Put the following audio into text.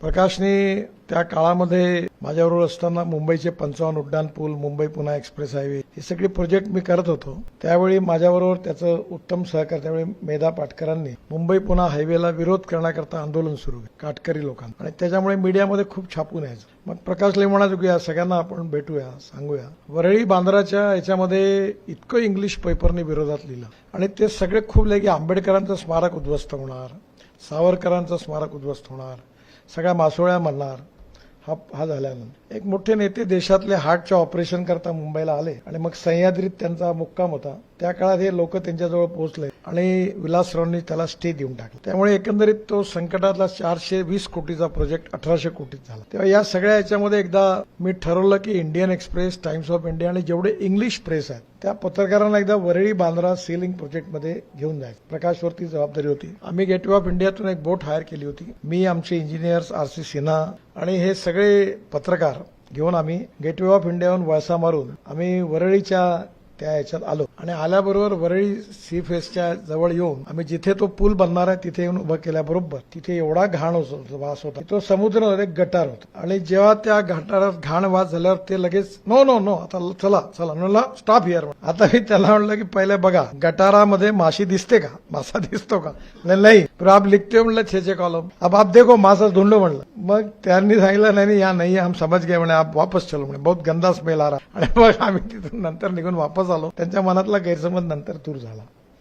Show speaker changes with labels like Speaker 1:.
Speaker 1: प्रकाशने त्या काळामध्ये माझ्याबरोबर असताना मुंबईचे पंचावन्न उड्डाण पूल मुंबई पुणे एक्सप्रेस हायवे हे सगळे प्रोजेक्ट मी करत होतो. त्यावेळी माझ्याबरोबर त्याचं उत्तम सहकार त्यावेळी मेधा पाटकरांनी मुंबई पुणे हायवेला विरोध करण्याकरता आंदोलन सुरू केलं काटकरी लोकांना. आणि त्याच्यामुळे मीडियामध्ये खूप छापून यायचं. मग प्रकाश म्हणायचो की या सगळ्यांना आपण भेटूया सांगूया. वरळी बांद्राच्या याच्यामध्ये इतकं इंग्लिश पेपरने विरोधात लिहिलं. आणि ते सगळे खूप लगे की आंबेडकरांचं स्मारक उद्ध्वस्त होणार सावरकरांचं स्मारक उद्ध्वस्त होणार. सगळ्या मासोळ्या म्हणणार हा हा झाल्यानंतर. एक मोठे नेते देशातले हार्टच्या ऑपरेशन करता मुंबईला आले आणि मग सह्याद्रीत त्यांचा मुक्काम होता. त्या काळात हे लोक त्यांच्याजवळ पोहोचले. आणि विलासरावांनी त्याला स्टे देऊन टाकला. त्यामुळे एकंदरीत तो संकटातला चारशे वीस कोटीचा प्रोजेक्ट अठराशे कोटीत झाला. तेव्हा या सगळ्या याच्यामध्ये एकदा मी ठरवलं की Indian Express Times of India आणि जेवढे इंग्लिश प्रेस आहेत त्या पत्रकारांना एकदा वरळी बांद्रा सेलिंग प्रोजेक्टमध्ये घेऊन जायचं. प्रकाशवरती जबाबदारी होती. आम्ही गेटवे ऑफ इंडियातून एक बोट हायर केली होती. मी आमचे इंजिनियर्स आर सी सिन्हा आणि हे सगळे पत्रकार घेऊन आम्ही गेटवे ऑफ इंडियाहून वळसा मारून आम्ही वरळीच्या त्या याच्यात आलो. आणि आल्याबरोबर वरळी सी फेसच्या जवळ येऊन आम्ही जिथे तो पूल बनणार आहे तिथे येऊन उभं केल्याबरोबर तिथे एवढा घाण होत वास होता. तो समुद्र एक गटार होता. आणि जेव्हा त्या गटारात घाण वास झाल्यावर ते लगेच नो नो नो आता चला चला. म्हणला स्टॉप हिअर आता मी त्याला म्हणलं की पहिले बघा गटारामध्ये माशी दिसते का? मासा दिसतो का? नाही. फिर आप लिखते हो? म्हणलं छेचे कॉलम अब आप देखो मासा धुंडो म्हणलं. मग त्यांनी सांगितलं नाही नाही, या नाही हम समज गे म्हणे आप वापस चलो म्हणे बहुत गंदा स्मेल आ रहा आणि मग आम्ही तिथून नंतर निघून वापस झालो. त्यांच्या मनातला गैरसमज नंतर दूर झाला.